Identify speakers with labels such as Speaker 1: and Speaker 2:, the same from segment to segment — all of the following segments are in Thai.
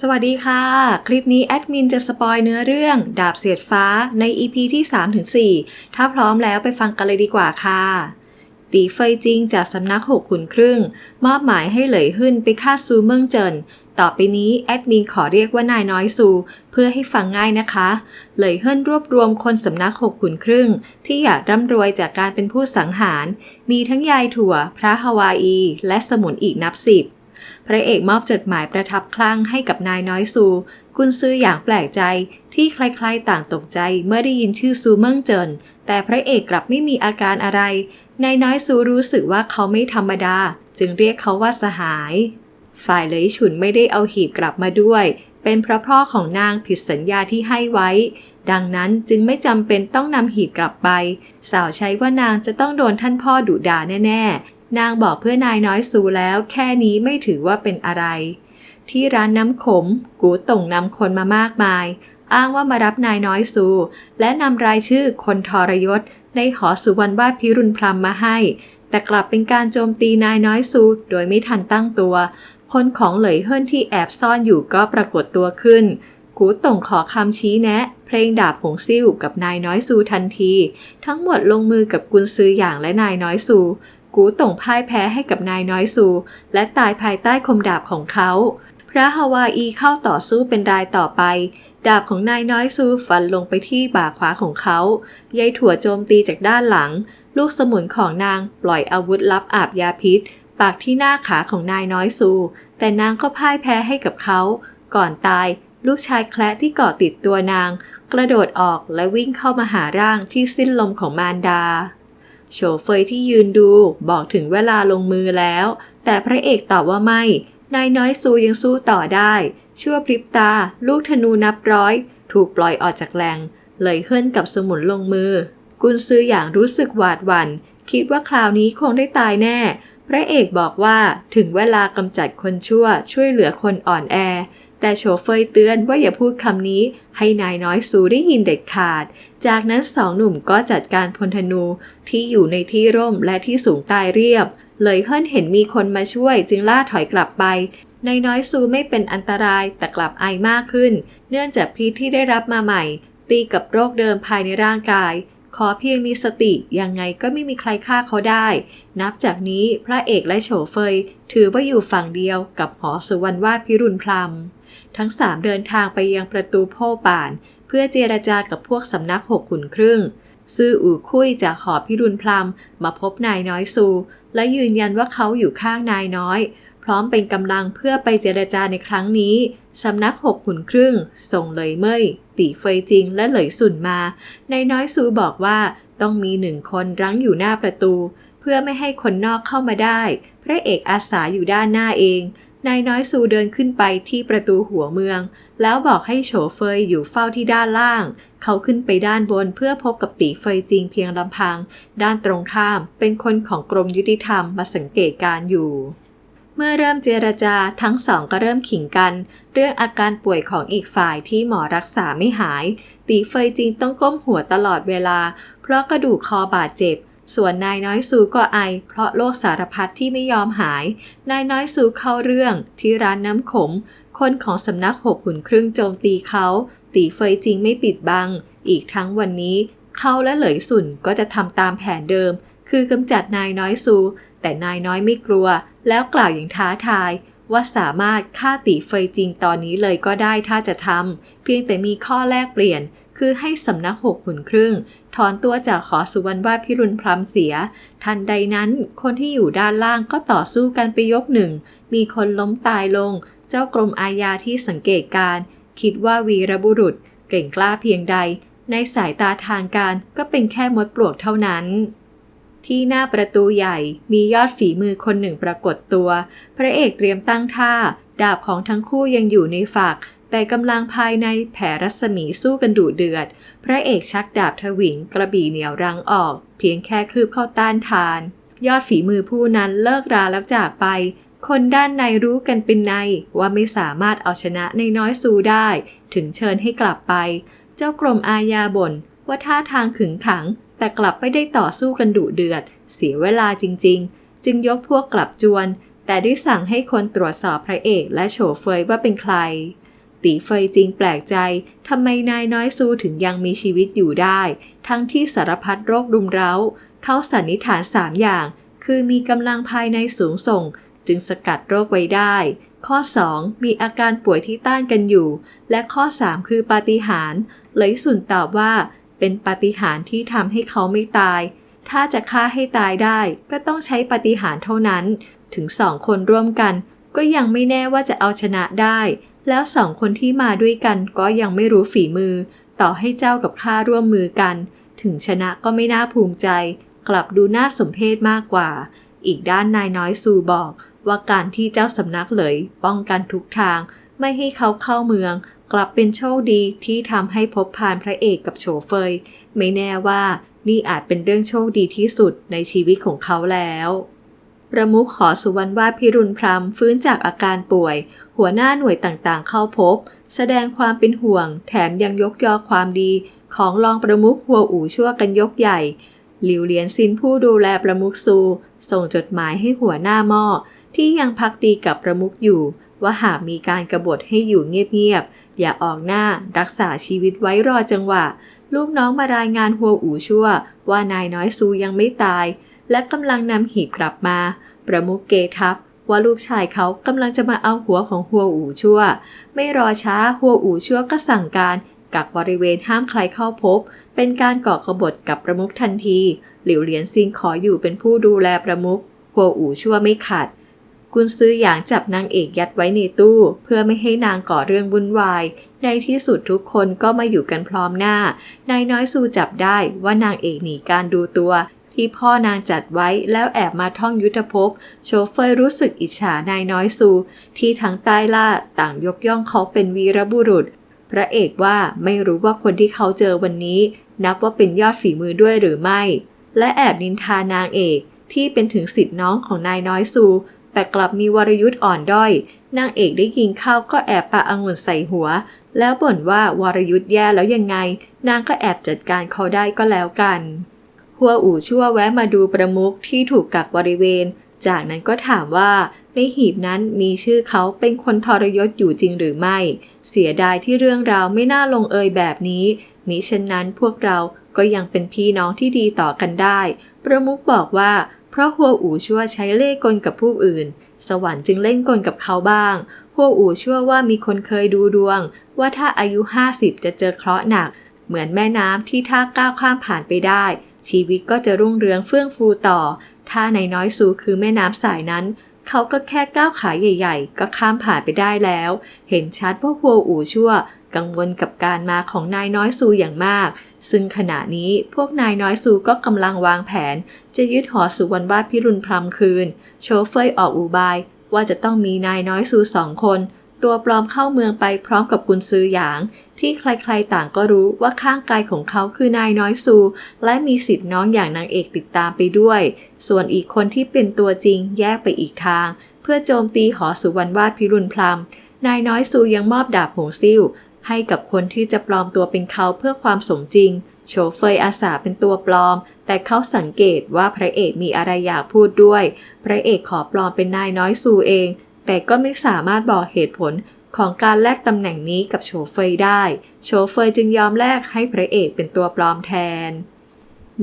Speaker 1: สวัสดีค่ะ คลิปนี้แอดมินจะสปอยเนื้อเรื่อง ดาบเสียดฟ้าใน EP ที่ 3-4 ถ้าพร้อมแล้วไปฟังกันเลยดีกว่าค่ะ ตีเฟยจิงจากสำนักหกขุนครึ่ง มอบหมายให้เหลยหึ่นไปฆ่าซูเมิงเจิน ต่อไปนี้แอดมินขอเรียกว่านายน้อยซู เพื่อให้ฟังง่ายนะคะ เหลยเฮิ่นรวบรวมคนสำนักหกขุนครึ่ง ที่อยากร่ำรวยจากการเป็นผู้สังหาร มีทั้งยายถั่ว พระฮาวาอี และสมุนอีกนับสิบ พระเอกมอบจดหมายประทับคลั่งให้กับนายน้อยซู กุนซืออย่างแปลกใจที่ใครๆต่างตกใจเมื่อได้ยินชื่อซูเมิงเจินแต่พระเอกกลับไม่มีอาการอะไร นายน้อยซูรู้สึกว่าเขาไม่ธรรมดา จึงเรียกเขาว่าสหาย ฝ่ายเลยฉุนไม่ได้เอาหีบกลับมาด้วย เป็นเพราะพ่อของนางผิดสัญญาที่ให้ไว้ ดังนั้นจึงไม่จำเป็นต้องนำหีบกลับไป สาวใช้ว่านางจะต้องโดนท่านพ่อดุด่าแน่ๆ นางบอกเพื่อนายน้อยซูแล้วแค่นี้ไม่ถือว่าเป็นอะไร ที่ร้านน้ำขม กูต่งนำคนมามากมาย อ้างว่ามารับนายน้อยซูและนำรายชื่อคนทรยศ ในหอสุวรรณวาดพิรุณพรำมาให้ แต่กลับเป็นการโจมตีนายน้อยซูโดยไม่ทันตั้งตัว คนของเหลยเฮิ่นที่แอบซ่อนอยู่ก็ปรากฏตัวขึ้น กูต่งขอคำชี้แนะ เพลงดาบหงซิ่วกับนายน้อยซูทันที ทั้งหมดลงมือกับกุนซืออย่างและนายน้อยซู กูต่งพ่ายแพ้ให้กับนายน้อยซู และตายภายใต้คมดาบของเขา พระฮาวาอีเข้าต่อสู้เป็นรายต่อไป ดาบของนายน้อยซูฟันลงไปที่บ่าขวาของเขายายถั่วโจมตีจากด้านหลัง ลูกสมุนของนางปล่อยอาวุธลับอาบยาพิษ ปากที่หน้าขาของนายน้อยซู แต่นางก็พ่ายแพ้ให้กับเขา ก่อนตายลูกชายแคละที่เกาะติดตัวนาง กระโดดออกและวิ่งเข้ามาหาร่างที่สิ้นลมของมารดา โฉเฟยที่ยืนดูบอกถึงเวลาลงมือแล้ว แต่พระเอกตอบว่าไม่ นายน้อยซูยังสู้ต่อได้ ชั่วพริบตา ลูกธนูนับร้อย ถูกปล่อยออกจากแหลงเลยเฮิ่นกับสมุนลงมือ กุนซืออย่างรู้สึกหวาดหวัน่นคิดว่าคราวนี้คงได้ตายแน่ พระเอกบอกว่าถึงเวลากำจัดคนชั่วช่วยเหลือคนอ่อนแอ แต่โฉเฟยเตือนว่าอย่าพูดคำนี้ให้นายน้อยซูได้ยินเด็ดขาด จากนั้นสองหนุ่มก็จัดการพลธนูที่อยู่ในที่ร่มและที่สูงตายเรียบ เลยเฮิ่นเห็นมีคนมาช่วยจึงล่าถอยกลับไป นายน้อยซูไม่เป็นอันตรายแต่กลับไอมากขึ้น เนื่องจากพิษที่ได้รับมาใหม่ ตีกับโรคเดิมภายในร่างกาย ขอเพียงมีสติยังไงก็ไม่มีใครฆ่าเขาได้ นับจากนี้พระเอกและโฉเฟย ถือว่าอยู่ฝั่งเดียวกับหอสุวรรณวาดพิรุณพลัม ทั้งสามเดินทางไปยังประตูโพป่าน เพื่อเจรจากับพวกสำนักหกขุนครึ่ง ซื่ออู่คุยจากหอพิรุณพลัมมาพบนายน้อยซู และยืนยันว่าเขาอยู่ข้างนายน้อย พร้อมเป็นกำลังเพื่อไปเจรจาในครั้งนี้สำนักหกขุนครึ่ง ส่งเลยเมยตีเฟยจิงและเหลยสุนมานายน้อยซูบอกว่าต้องมีหนึ่งคนรั้งอยู่หน้าประตู เพื่อไม่ให้คนนอกเข้ามาได้ พระเอกอาสาอยู่ด้านหน้าเอง นายน้อยซูเดินขึ้นไปที่ประตูหัวเมือง แล้วบอกให้โฉเฟยอยู่เฝ้าที่ด้านล่าง เขาขึ้นไปด้านบนเพื่อพบกับตีเฟยจิงเพียงลำพัง ด้านตรงข้ามเป็นคนของกรมยุติธรรมมาสังเกตการอยู่ เมื่อเริ่มเจรจาทั้งสองก็เริ่มขิงกัน เรื่องอาการป่วยของอีกฝ่ายที่หมอรักษาไม่หาย ตีเฟยจิงต้องก้มหัวตลอดเวลา เพราะกระดูกคอบาดเจ็บ ส่วนนายน้อยซูก็ไอ เพราะโรคสารพัดที่ไม่ยอมหาย นายน้อยซูเข้าเรื่องที่ร้านน้ำขม คนของสำนักหกขุนครึ่งโจมตีเขา ตีเฟยจริงไม่ปิดบัง อีกทั้งวันนี้ เขาและเหลยสุนก็จะทำตามแผนเดิม คือกำจัดนายน้อยซูแต่นายน้อยไม่กลัว แล้วกล่าวอย่างท้าทาย ว่าสามารถฆ่าตีเฟยจริงตอนนี้เลยก็ได้ถ้าจะทำเพียงแต่มีข้อแลกเปลี่ยน คือให้สำนักหกขุนครึ่ง ถอนตัวจากขอสุวรรณวาดพิรุณพรำเสีย ทันใดนั้นคนที่อยู่ด้านล่างก็ต่อสู้กันไปยกหนึ่ง มีคนล้มตายลง เจ้ากรมอาญาที่สังเกตการ คิดว่าวีรบุรุษ เก่งกล้าเพียงใด ในสายตาทางการก็เป็นแค่มดปลวกเท่านั้นที่หน้าประตูใหญ่มียอดฝีมือคนหนึ่งปรากฏตัว พระเอกเตรียมตั้งท่า ดาบของทั้งคู่ยังอยู่ในฝัก แต่กำลังภายในแผ่รัศมีสู้กันดุเดือด พระเอกชักดาบทวิงกระบี่เหนียวรังออก เพียงแค่คลืบเข้าต้านทาน ยอดฝีมือผู้นั้นเลิกราแล้วจากไป คนด้านในรู้กันเป็นในว่าไม่สามารถเอาชนะในน้อยซูได้ ถึงเชิญให้กลับไป เจ้ากรมอาญาบ่นว่าท่าทางขึงขัง แต่กลับไม่ได้ต่อสู้กันดุเดือด เสียเวลาจริง ๆ จึงยกพวกกลับจวน แต่ได้สั่งให้คนตรวจสอบพระเอกและโฉเฟยว่าเป็นใคร ตีเฟยจริงแปลกใจทำไมนายน้อยซูถึงยังมีชีวิตอยู่ได้ ทั้งที่สารพัดโรครุมเร้า เขาสันนิษฐานสามอย่าง คือมีกำลังภายในสูงส่ง จึงสกัดโรคไว้ได้ ข้อ 2 มีอาการป่วยที่ต้านกันอยู่ และข้อ 3 คือปาฏิหาริย์เลยสุนตอบว่า เป็นปาฏิหาริย์ที่ทำให้เขาไม่ตาย ถ้าจะฆ่าให้ตายได้ ก็ต้องใช้ปาฏิหาริย์เท่านั้น ถึงสองคนร่วมกัน ก็ยังไม่แน่ว่าจะเอาชนะได้ แล้วสองคนที่มาด้วยกันก็ยังไม่รู้ฝีมือ ต่อให้เจ้ากับข้าร่วมมือกัน ถึงชนะก็ไม่น่าภูมิใจ กลับดูน่าสมเพชมากกว่า อีกด้านนายน้อยซูบอกว่าการที่เจ้าสำนักเหลย ป้องกันทุกทาง ไม่ให้เขาเข้าเมือง กลับเป็นโชคดีที่ทำให้พบพานพระเอกกับโฉเฟย ไม่แน่ว่านี่อาจเป็นเรื่องโชคดีที่สุดในชีวิตของเขาแล้ว ประมุขขอสุวรรณวาดพิรุณพรมฟื้นจากอาการป่วย หัวหน้าหน่วยต่างๆ เข้าพบ แสดงความเป็นห่วง แถมยังยกยอความดี ของรองประมุขหัวอู่ชั่วกันยกใหญ่ หลิวเหลียนซินผู้ดูแลประมุขซู ส่งจดหมายให้หัวหน้าหม้อที่ยังพักดีกับประมุขอยู่ ว่าหากมีการกรบฏให้อยู่เงียบๆอย่าออกหน้ารักษาชีวิตไว้รอจังหวะ ลูกน้องมารายงานหัวอู่ชั่ว ว่านายน้อยซูยังไม่ตาย และกำลังนำหีบกลับมา ประมุขเกทับว่าลูกชายเขากำลังจะมาเอาหัวของหัวอู่ชั่ว ไม่รอช้าหัวอู่ชั่วก็สั่งการกักบริเวณห้ามใครเข้าพบ เป็นการก่อขบฏกับประมุขทันที หลิวเหลียนซิงขออยู่เป็นผู้ดูแลประมุขหัวอู่ชั่วไม่ขัดกุนซื้อหยางจับนางเอกยัดไว้ในตู้ เพื่อไม่ให้นางก่อเรื่องวุ่นวาย ในที่สุดทุกคนก็มาอยู่กันพร้อมหน้า นายน้อยซูจับได้ว่านางเอกหนีการดูตัว ที่พ่อนางจัดไว้แล้วแอบมาท่องยุทธภพ โชเฟอร์รู้สึกอิจฉานายน้อยซู ที่ทั้งใต้ล่าต่างยกย่องเขาเป็นวีรบุรุษ พระเอกว่าไม่รู้ว่าคนที่เขาเจอวันนี้ นับว่าเป็นยอดฝีมือด้วยหรือไม่ และแอบนินทานางเอกที่เป็นถึงสิทธิ์น้องของนายน้อยซู แต่กลับมีวรยุทธ์อ่อนด้อยนางเอกได้ยินเข้าก็แอบปะองุ่นใส่หัว แล้วบ่นว่าวรยุทธ์แย่แล้วยังไง นางก็แอบจัดการเขาได้ก็แล้วกัน หัวอู่ชั่วแวะมาดูประมุขที่ถูกกักบริเวณ จากนั้นก็ถามว่าในหีบนั้นมีชื่อเขาเป็นคนทรยศอยู่จริงหรือไม่ เสียดายที่เรื่องราวไม่น่าลงเอยแบบนี้ มิเช่นนั้นพวกเราก็ยังเป็นพี่น้องที่ดีต่อกันได้ ประมุขบอกว่า เพราะหัวอู่ชั่วใช้เล่ห์กลกับผู้อื่น สวรรค์จึงเล่นกลกับเขาบ้างหัวอู่ชั่วว่ามีคนเคยดูดวง ว่าถ้าอายุ 50 จะเจอเคราะห์หนัก เหมือนแม่น้ำที่ถ้าก้าวข้ามผ่านไปได้ ชีวิตก็จะรุ่งเรืองเฟื่องฟูต่อ ถ้าในน้อยซูคือแม่น้ำสายนั้น เขาก็แค่ก้าวขาใหญ่ ๆ ก็ข้ามผ่านไปได้แล้ว เห็นชัดว่าหัวอู่ชั่ว กังวลกับการมาของนายน้อยซูอย่างมาก ซึ่งขณะนี้พวกนายน้อยซูก็กำลังวางแผน จะยึดหอสุวรรณวาดพิรุณพรำคืน โชเฟยออกอุบายว่าจะต้องมีนายน้อยซูสองคน ตัวปลอมเข้าเมืองไปพร้อมกับกุนซือหยาง ที่ใครๆต่างก็รู้ว่าข้างกายของเขาคือนายน้อยซู และมีสิทธิ์น้องอย่างนางเอกติดตามไปด้วย ส่วนอีกคนที่เป็นตัวจริงแยกไปอีกทาง เพื่อโจมตีหอสุวรรณวาดพิรุณพรำนายน้อยซูยังมอบดาบหงซิ่วให้กับคนที่จะปลอมตัวเป็นเขาเพื่อความสมจริง โชเฟยอาสาเป็นตัวปลอม แต่เขาสังเกตว่าพระเอกมีอะไรอยากพูดด้วย พระเอกขอปลอมเป็นนายน้อยซูเอง แต่ก็ไม่สามารถบอกเหตุผลของการแลกตำแหน่งนี้กับโชเฟยได้ โชเฟยจึงยอมแลกให้พระเอกเป็นตัวปลอมแทน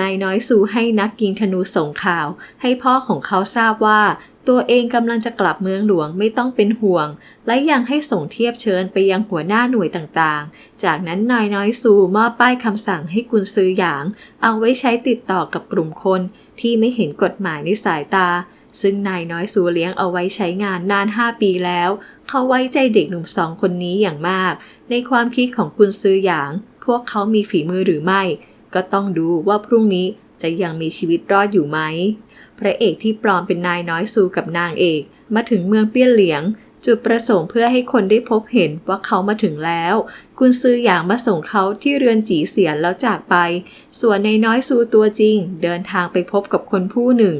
Speaker 1: นายน้อยซูให้นักยิงธนูส่งข่าว ให้พ่อของเขาทราบว่า ตัวเองกำลังจะกลับเมืองหลวงไม่ต้องเป็นห่วง และยังให้ส่งเทียบเชิญไปยังหัวหน้าหน่วยต่างๆ จากนั้นนายน้อยซูมอบป้ายคำสั่งให้กุนซือหยาง เอาไว้ใช้ติดต่อกับกลุ่มคนที่ไม่เห็นกฎหมายในสายตา ซึ่งนายน้อยซูเลี้ยงเอาไว้ใช้งานนาน 5 ปีแล้ว เขาไว้ใจเด็กหนุ่มสองคนนี้อย่างมาก ในความคิดของกุนซือหยาง พวกเขามีฝีมือหรือไม่ ก็ต้องดูว่าพรุ่งนี้จะยังมีชีวิตรอดอยู่ไหม พระเอกที่ปลอมเป็นนายน้อยซูกับนางเอก มาถึงเมืองเปี้ยนเหลียง จุดประสงค์เพื่อให้คนได้พบเห็นว่าเขามาถึงแล้วกุนซืออย่างมาส่งเขาที่เรือนจีเสียนแล้วจากไป ส่วนนายน้อยซูตัวจริง เดินทางไปพบกับคนผู้หนึ่ง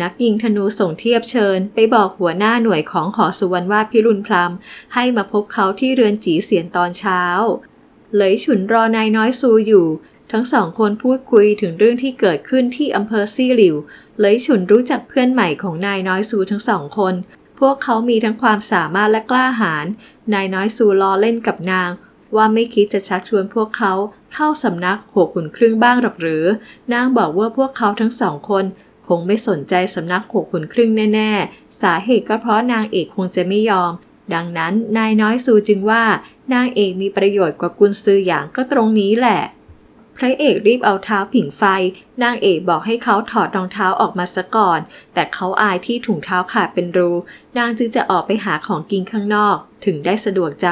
Speaker 1: นักยิงธนูส่งเทียบเชิญ ไปบอกหัวหน้าหน่วยของหอสุวรรณวาดพิรุณพลัมให้มาพบเขาที่เรือนจีเสียนตอนเช้า เลยฉุนรอนายน้อยซูอยู่ ทั้งสองคนพูดคุยถึงเรื่องที่เกิดขึ้นที่อำเภอซี่หลิว เลยฉุนรู้จักเพื่อนใหม่ของนายน้อยซูทั้งสองคน พวกเขามีทั้งความสามารถและกล้าหาญ นายน้อยซูล้อเล่นกับนาง ว่าไม่คิดจะชักชวนพวกเขาเข้าสำนักหัวขุนครึ่งบ้างหรอกหรือ นางบอกว่าพวกเขาทั้งสองคน คงไม่สนใจสำนักหัวขุนครึ่งแน่ๆ สาเหตุก็เพราะนางเอกคงจะไม่ยอม ดังนั้นนายน้อยซูจึงว่านางเอกมีประโยชน์กว่ากุนซืออย่างก็ตรงนี้แหละ พระเอกรีบเอาเท้าผิงไฟ นางเอกบอกให้เขาถอดรองเท้าออกมาซะก่อน แต่เขาอายที่ถุงเท้าขาดเป็นรู นางจึงจะออกไปหาของกินข้างนอก ถึงได้สะดวกใจ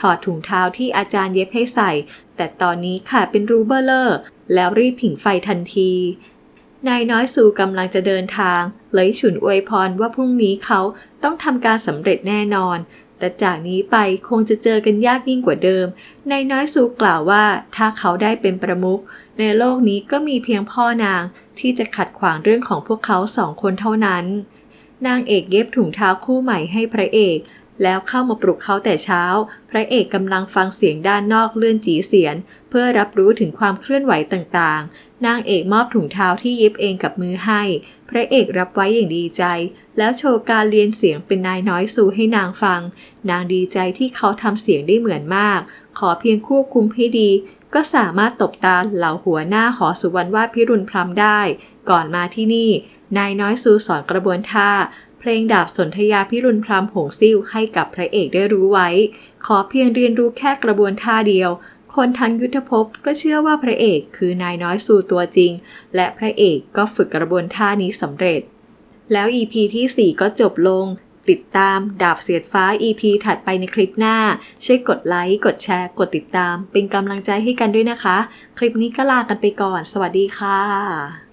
Speaker 1: ถอดถุงเท้าที่อาจารย์เย็บให้ใส่ แต่ตอนนี้ขาดเป็นรูเบอร์เลอร์แล้วรีบผิงไฟทันที นายน้อยสู่กำลังจะเดินทาง เลยฉุนอวยพรว่าพรุ่งนี้เขาต้องทำการสำเร็จแน่นอน แต่จากนี้ไปคงจะเจอกันยากยิ่งกว่าเดิม นายน้อยสู่กล่าวว่าถ้าเขาได้เป็นประมุขในโลกนี้ก็มีเพียงพ่อนางที่จะขัดขวางเรื่องของพวกเขาสองคนเท่านั้น นางเอกเย็บถุงเท้าคู่ใหม่ให้พระเอกแล้วเข้ามาปลุกเขาแต่เช้า พระเอกกำลังฟังเสียงด้านนอกเลื่อนจีเสียน เพื่อรับรู้ถึงความเคลื่อนไหวต่างๆ นางเอกมอบถุงเท้าที่เย็บเองกับมือให้ พระเอกรับไว้อย่างดีใจ แล้วโชว์การเรียนเสียงเป็นนายน้อยสูให้นางฟัง นางดีใจที่เขาทำเสียงได้เหมือนมาก ขอเพียงควบคุมให้ดี ก็สามารถตบตาเหล่าหัวหน้าหอสุวรรณวาดพิรุณพรำได้ ก่อนมาที่นี่ นายน้อยสูสอนกระบวนท่าเพลงดาบสนธยาพิรุณพรำหงซิ่วให้กับพระเอกได้รู้ไว้ ขอเพียงเรียนรู้แค่กระบวนท่าเดียว คนทั้งยุทธภพก็เชื่อว่าพระเอกคือนายน้อยสู่ตัวจริง และพระเอกก็ฝึกกระบวนท่านี้สำเร็จ แล้ว EP ที่ 4 ก็จบลง ติดตามดาบเสียดฟ้า EP ถัดไปในคลิปหน้า ช่วยกดไลค์ กดแชร์ กดติดตาม เป็นกำลังใจให้กันด้วยนะคะ คลิปนี้ก็ลากันไปก่อน สวัสดีค่ะ